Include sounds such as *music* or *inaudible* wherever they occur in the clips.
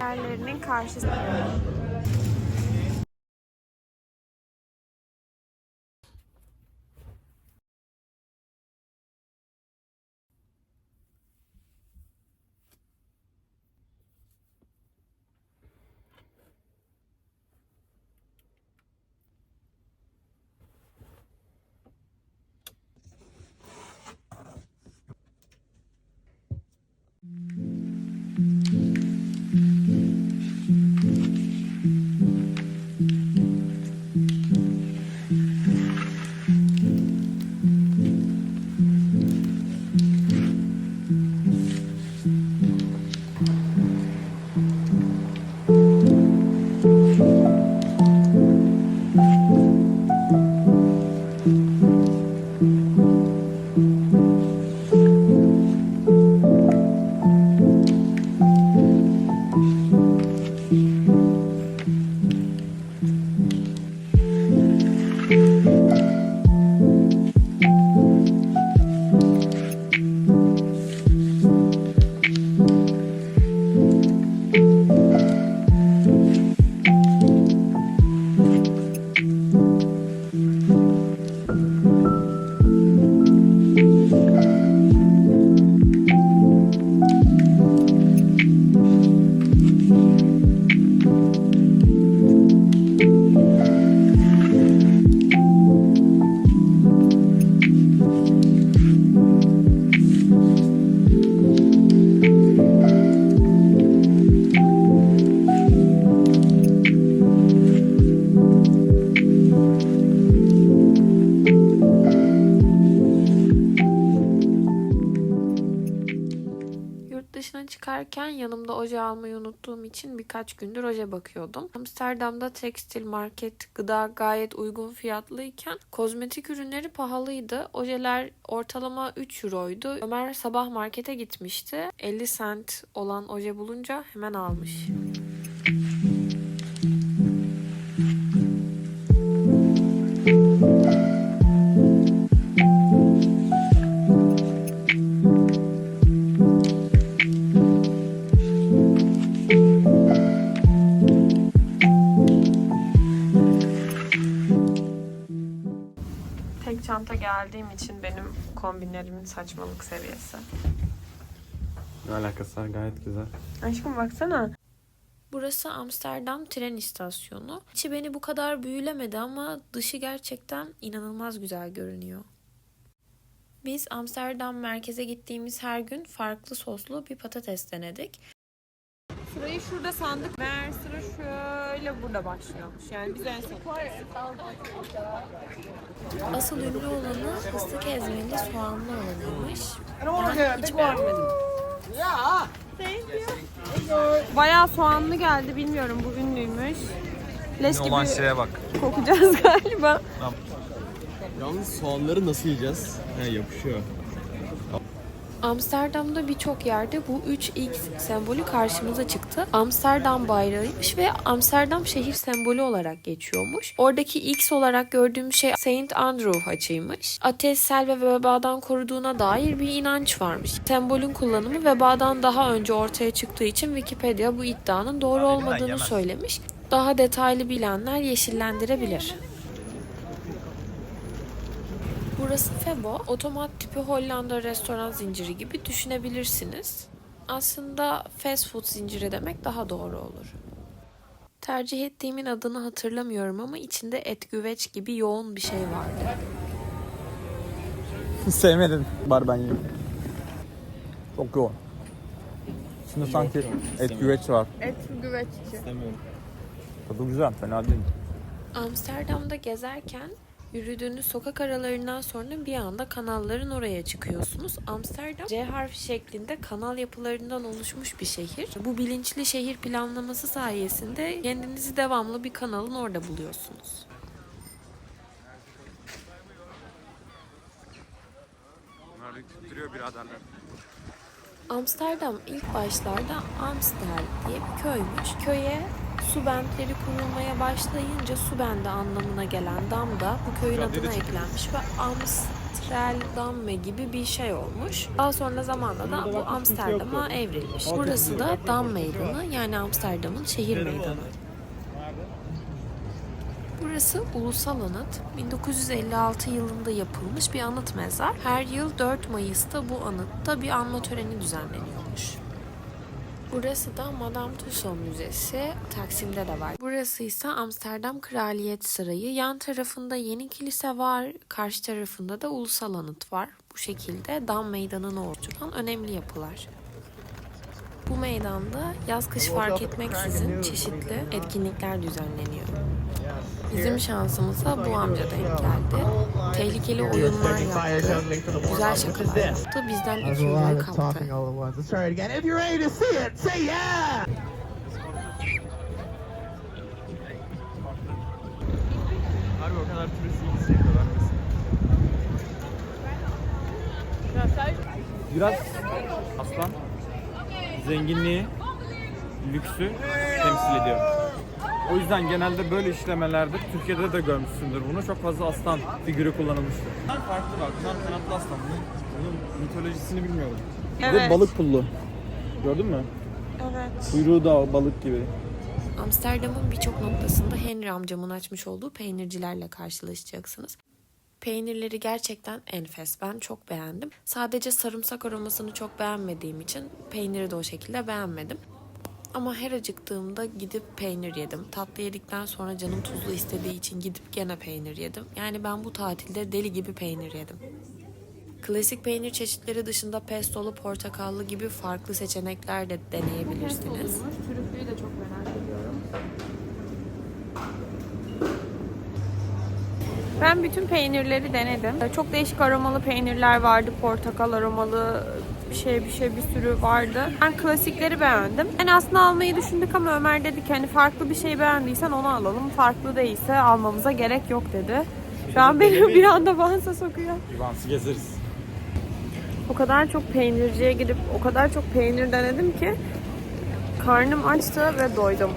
Yerlerinin karşısında. İçin birkaç gündür oje bakıyordum. Amsterdam'da tekstil market, gıda gayet uygun fiyatlıyken kozmetik ürünleri pahalıydı. Ojeler ortalama 3 euroydu. Ömer sabah markete gitmişti. 50 cent olan oje bulunca hemen almış. Çanta geldiğim için benim kombinlerimin saçmalık seviyesi. Ne alakası var gayet güzel. Aşkım baksana. Burası Amsterdam tren istasyonu. İçi beni bu kadar büyülemedi ama dışı gerçekten inanılmaz güzel görünüyor. Biz Amsterdam merkeze gittiğimiz her gün farklı soslu bir patates denedik. Sırayı şurada sandık. Meğer sıra şöyle burada başlıyormuş. Yani biz en son. Asıl ünlü olanı fıstık ezmeli soğanlı olanıymış. Ben hiç beğenmedim. Bayağı soğanlı geldi. Bilmiyorum bu ünlüymüş. Leş gibi olan şeye bak. kokacağız *laughs* galiba. Yalnız soğanları nasıl yiyeceğiz? He yapışıyor. Amsterdam'da birçok yerde bu 3X sembolü karşımıza çıktı. Amsterdam bayrağıymış ve Amsterdam şehir sembolü olarak geçiyormuş. Oradaki X olarak gördüğüm şey Saint Andrew haçıymış. Ateş, sel ve vebadan koruduğuna dair bir inanç varmış. Sembolün kullanımı vebadan daha önce ortaya çıktığı için Wikipedia bu iddianın doğru olmadığını söylemiş. Daha detaylı bilenler yeşillendirebilir. Burası Febo. Otomat tipi Hollanda restoran zinciri gibi düşünebilirsiniz. Aslında fast food zinciri demek daha doğru olur. Tercih ettiğimin adını hatırlamıyorum ama içinde et güveç gibi yoğun bir şey vardı. Sevmedim. Var ben yiyeyim. Çok yoğun. Şimdi sanki et güveç var. Et güveç Tadı güzel, fena değil. Amsterdam'da gezerken yürüdüğünüz sokak aralarından sonra bir anda kanalların oraya çıkıyorsunuz. Amsterdam C harfi şeklinde kanal yapılarından oluşmuş bir şehir. Bu bilinçli şehir planlaması sayesinde kendinizi devamlı bir kanalın orada buluyorsunuz. Bunlar bir tutturuyor biraderler. Amsterdam ilk başlarda Amstel diye bir köymüş. Köye su bentleri kurulmaya başlayınca su bendi anlamına gelen dam da bu köyün adına eklenmiş ve Ams Notre Dame gibi bir şey olmuş. Daha sonra zamanla da bu Amsterdam'a evrilmiş. Burası da Dam Meydanı yani Amsterdam'ın şehir meydanı. Burası ulusal anıt. 1956 yılında yapılmış bir anıt mezar. Her yıl 4 Mayıs'ta bu anıtta bir anma töreni düzenleniyormuş. Burası da Madame Tussauds Müzesi. Taksim'de de var. Burası ise Amsterdam Kraliyet Sarayı. Yan tarafında yeni kilise var. Karşı tarafında da ulusal anıt var. Bu şekilde Dam Meydanı'nı oluşturan önemli yapılar. Bu meydanda yaz kış fark etmeksizin çeşitli etkinlikler düzenleniyor. Bizim şansımıza bu amca denk geldi. Tehlikeli oyunlar yaptı. Güzel şakalar yaptı. Bizden There's 2 a lot euro of kaptı. Harbi o kadar turist ilgisi. Biraz aslan zenginliği, lüksü temsil ediyor. O yüzden genelde böyle işlemelerde Türkiye'de de görmüşsündür bunu. Çok fazla aslan figürü kullanılmıştır. Bunlar farklı bak. Bunlar kanatlı aslan. Bunun, bunun mitolojisini bilmiyorum. Bir de Evet. balık pullu. Gördün mü? Evet. Kuyruğu da balık gibi. Amsterdam'ın birçok noktasında Henry amcamın açmış olduğu peynircilerle karşılaşacaksınız. Peynirleri gerçekten enfes. Ben çok beğendim. Sadece sarımsak aromasını çok beğenmediğim için peyniri de o şekilde beğenmedim. Ama her acıktığımda gidip peynir yedim. Tatlı yedikten sonra canım tuzlu istediği için gidip gene peynir yedim. Yani ben bu tatilde deli gibi peynir yedim. Klasik peynir çeşitleri dışında pestolu, portakallı gibi farklı seçenekler de deneyebilirsiniz. Trüflüyü de çok merak ediyorum. Ben bütün peynirleri denedim. Çok değişik aromalı peynirler vardı. Portakal aromalı bir şey bir şey bir sürü vardı. Ben klasikleri beğendim. Yani aslında almayı düşündük ama Ömer dedi ki hani farklı bir şey beğendiysen onu alalım. Farklı değilse almamıza gerek yok dedi. Şu an beni bir anda bansa sokuyor. Divansı gezeriz. O kadar çok peynirciye gidip o kadar çok peynir denedim ki karnım açtı ve doydum.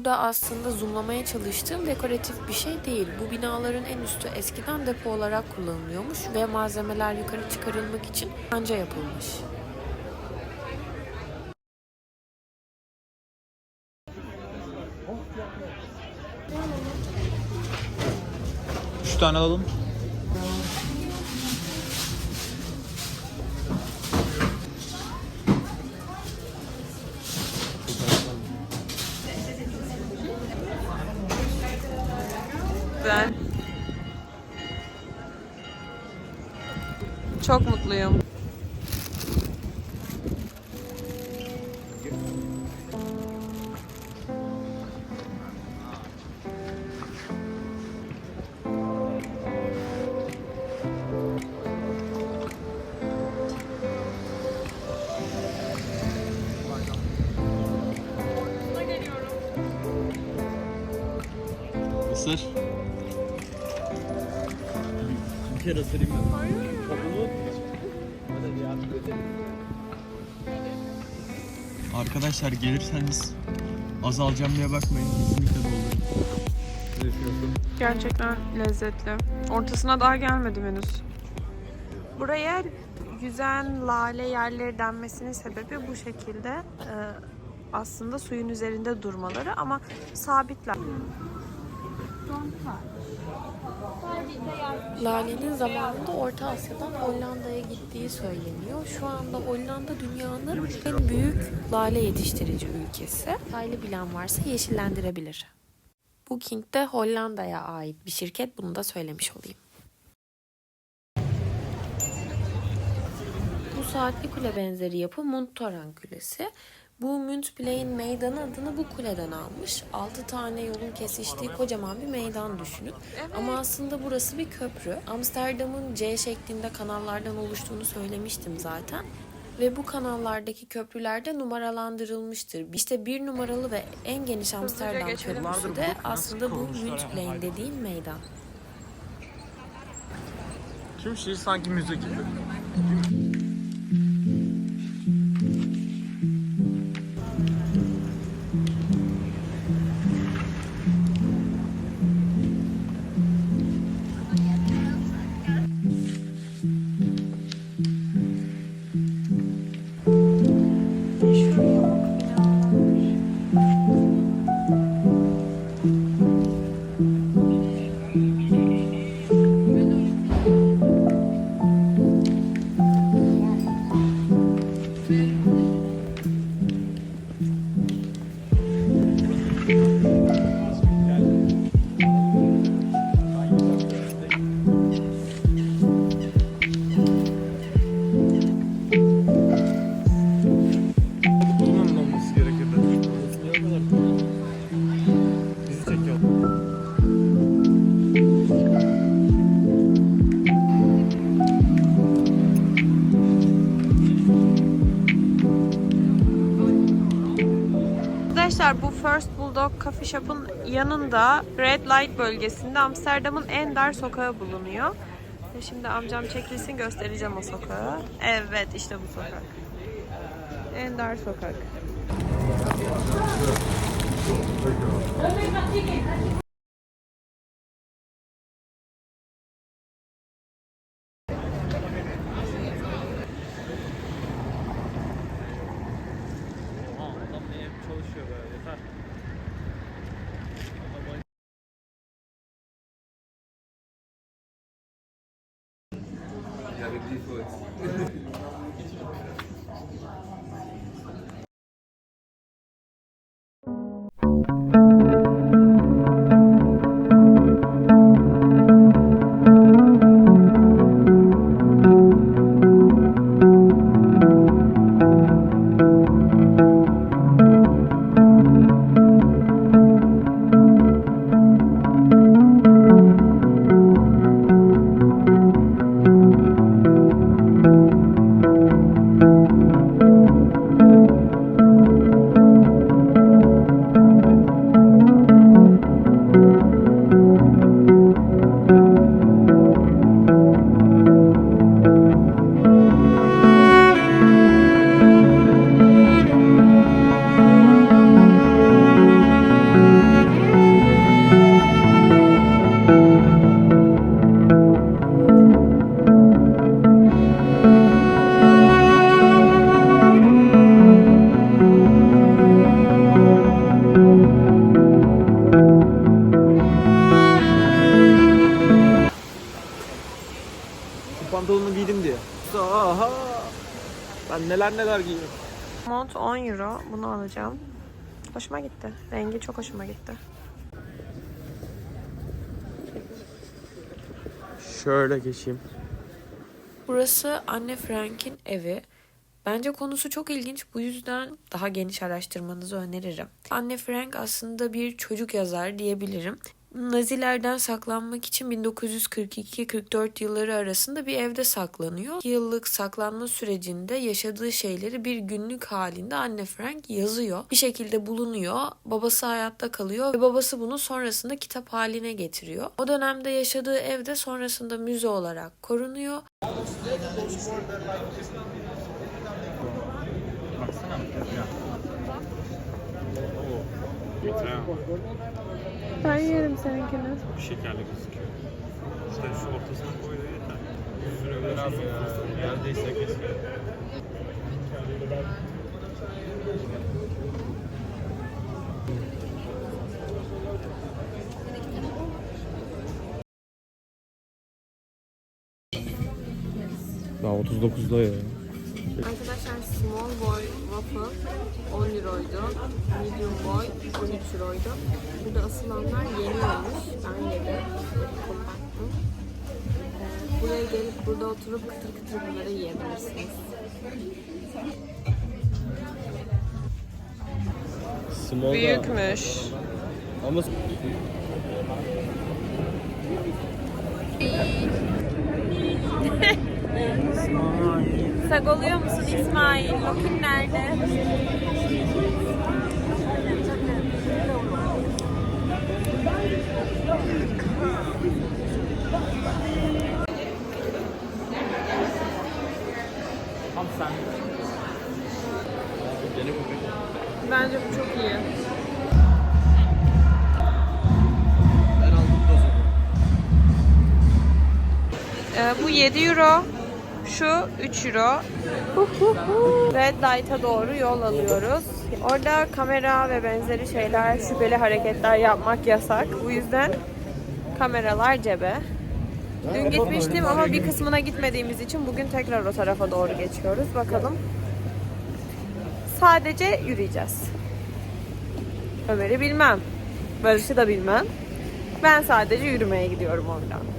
Burada aslında zoomlamaya çalıştığım dekoratif bir şey değil. Bu binaların en üstü eskiden depo olarak kullanılıyormuş ve malzemeler yukarı çıkarılmak için anca yapılmış. Üç tane alalım. Isır. Bir kere ısırayım ben. Arkadaşlar gelirseniz az alacağım diye bakmayın. Kesinlikle doldururum. Gerçekten lezzetli. Ortasına daha gelmedim henüz. Buraya yüzen lale yerleri denmesinin sebebi bu şekilde e, aslında suyun üzerinde durmaları ama sabitler. Lale'nin zamanında Orta Asya'dan Hollanda'ya gittiği söyleniyor. Şu anda Hollanda dünyanın en büyük lale yetiştirici ülkesi. Detaylı bilen varsa yeşillendirebilir. Booking de Hollanda'ya ait bir şirket. Bunu da söylemiş olayım. Bu saatli kule benzeri yapı Mundtoran Kulesi. Bu Mundplein meydanı adını bu kuleden almış. 6 tane yolun kesiştiği kocaman bir meydan düşünün. Ama aslında burası bir köprü. Amsterdam'ın C şeklinde kanallardan oluştuğunu söylemiştim zaten. Ve bu kanallardaki köprüler de numaralandırılmıştır. İşte bir numaralı ve en geniş Amsterdam köprüsü de aslında bu Mundplein dediğim meydan. Tüm şehir sanki müze gibi. Arkadaşlar bu First Bulldog Coffee Shop'un yanında Red Light bölgesinde Amsterdam'ın en dar sokağı bulunuyor. Şimdi amcam çekilsin göstereceğim o sokağı. Evet işte bu sokak. En dar sokak. Alacağım. Hoşuma gitti. Rengi çok hoşuma gitti. Şöyle geçeyim. Burası Anne Frank'in evi. Bence konusu çok ilginç. Bu yüzden daha geniş araştırmanızı öneririm. Anne Frank aslında bir çocuk yazar diyebilirim. Nazilerden saklanmak için 1942-44 yılları arasında bir evde saklanıyor. Yıllık saklanma sürecinde yaşadığı şeyleri bir günlük halinde Anne Frank yazıyor. Bir şekilde bulunuyor. Babası hayatta kalıyor ve babası bunu sonrasında kitap haline getiriyor. O dönemde yaşadığı evde sonrasında müze olarak korunuyor. Baksana. Ben yerim seninkini. Bir şekerli gözüküyor. İşte şu ortasına koy da yeter. Yüzünü öyle lazım ya. Neredeyse kesin. Daha 39'da ya. Arkadaşlar small boy waffle 10 euroydu. Medium boy 13 euroydu. Burada asılanlar yeniyormuş. Ben yedim. Koparttım. Ee, Buraya gelip burada oturup kıtır kıtır bunları yiyebilirsiniz. Small Büyükmüş. Ama *laughs* Sagoluyor musun İsmail? Lokin nerede? Tam. Bence bu çok iyi. ben aldım da Ee, bu 7 euro. Şu 3 euro. Red Light'a doğru yol alıyoruz. Orada kamera ve benzeri şeyler, şüpheli hareketler yapmak yasak. Bu yüzden kameralar cebe. Dün gitmiştim ama bir kısmına gitmediğimiz için bugün tekrar o tarafa doğru geçiyoruz. Bakalım. Sadece yürüyeceğiz. Ömer'i bilmem. Barış'ı da bilmem. Ben sadece yürümeye gidiyorum oradan.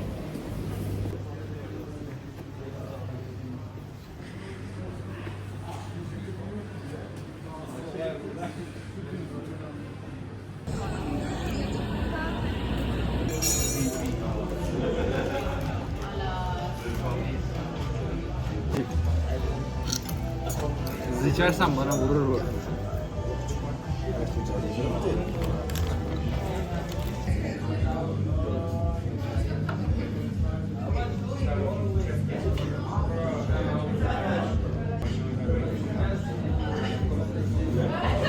Hızlı içersen bana vurur bu.